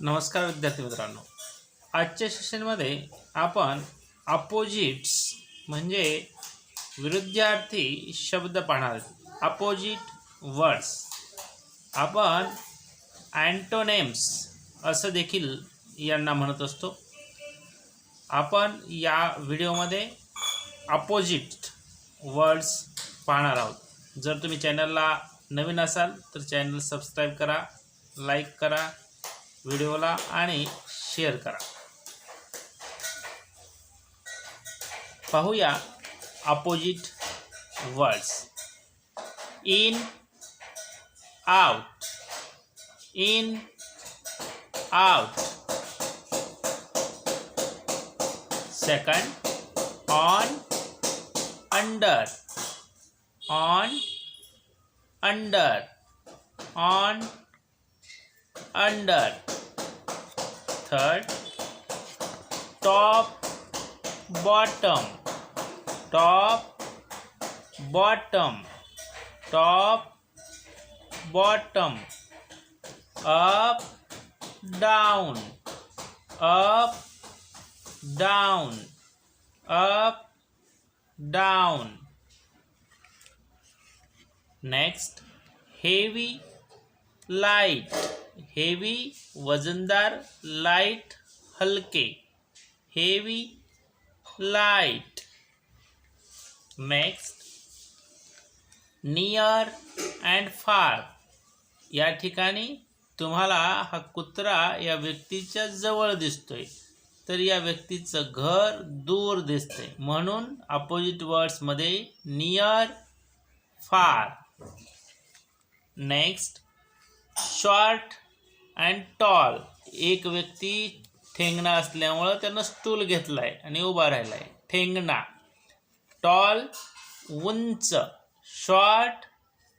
नमस्कार विद्यार्थी मित्रांनो. आजच्या सेशनमध्ये आपण अपोजिट्स म्हणजे विरुद्धार्थी शब्द पाहणार आहोत. अपोजिट वर्ड्स आपण अँटोनेम्स असं देखील यांना म्हणत असतो. आपण या व्हिडिओमध्ये अपोजिट वर्ड्स पाहणार आहोत. जर तुम्ही चॅनलला नवीन असाल तर चॅनल सबस्क्राईब करा लाईक करा व्हिडिओला आणि शेअर करा. पाहूया opposite words. In out. In out. Second on under. On under. On under. Third. Top. Bottom. Top. Bottom. Top. Bottom. Up. Down. Up. Down. Up. Down. Next. Heavy. Light. Heavy वजनदार light हलके heavy light next near and far. या ठिकाणी तुम्हाला हा कुत्रा या व्यक्तीच्या जवळ दिसतोय. तर या व्यक्तीचं घर दूर दिसतंय. म्हणून opposite वर्ड्समध्ये near far. Next short and tall एक व्यक्ती ठेंगणा असल्यामुळं त्यानं स्टूल आहे आणि उभा राहिला आहे ठेंगणा टॉल उंच. शॉर्ट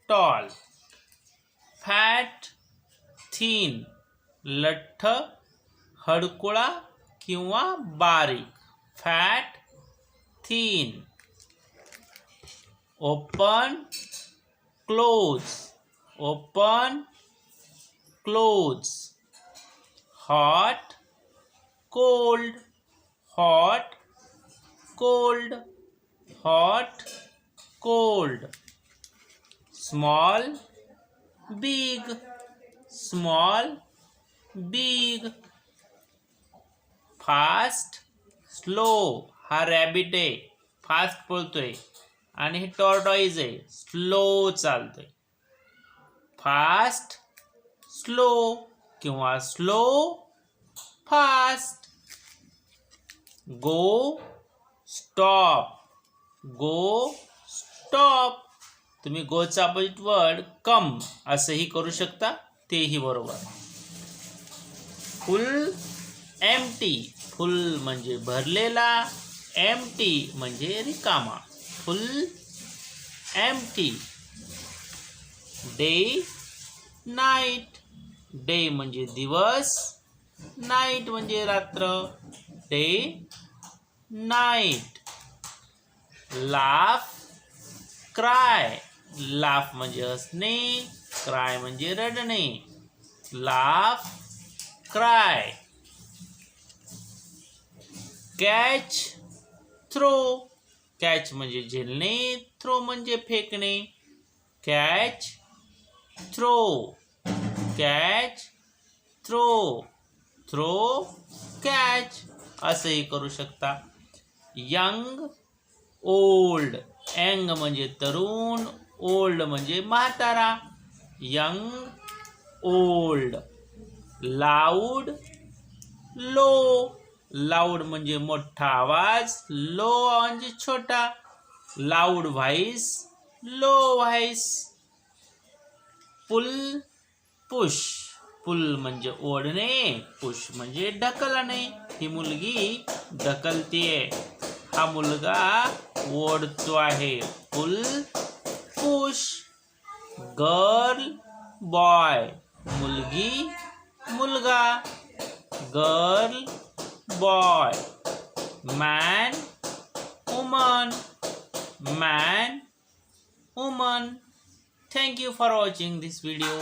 टॉल फॅट थीन लठ्ठ हडकुळा किंवा बारीक. Fat thin open close open clothes hot cold hot cold hot cold small big small big fast slow हा रॅबिट आहे फास्ट पळतोय आणि हे टॉर्टॉईज आहे स्लो चालतोय फास्ट स्लो किंवा slow fast. Go stop. Go stop. तुम्ही गोचा अपोजिट वर्ड कम असंही करू शकता तेही बरोबर. फुल एम टी फुल म्हणजे भरलेला एम टी म्हणजे रिकामा. Full empty day night day म्हणजे दिवस नाईट म्हणजे रात्र day night. Laugh cry. Laugh म्हणजे हसणे क्राय म्हणजे रडणे. Laugh cry. Catch throw. Catch म्हणजे झेलणे थ्रो म्हणजे फेकणे. Catch throw. Catch throw throw catch असंही करू शकता. Young, old. यंग म्हणजे तरुण, ओल्ड म्हणजे म्हातारा. Young, old. Loud, low. Loud म्हणजे मोठा आवाज़, लो म्हणजे छोटा. Loud voice low voice pull push pull म्हणजे ओढणे पुश म्हणजे ढकलणे. ही मुलगी ढकलते. हा मुलगा ओढतो आहे. Pull push girl boy. मुलगी मुलगा girl boy. Man woman. Man woman. Thank you for watching this video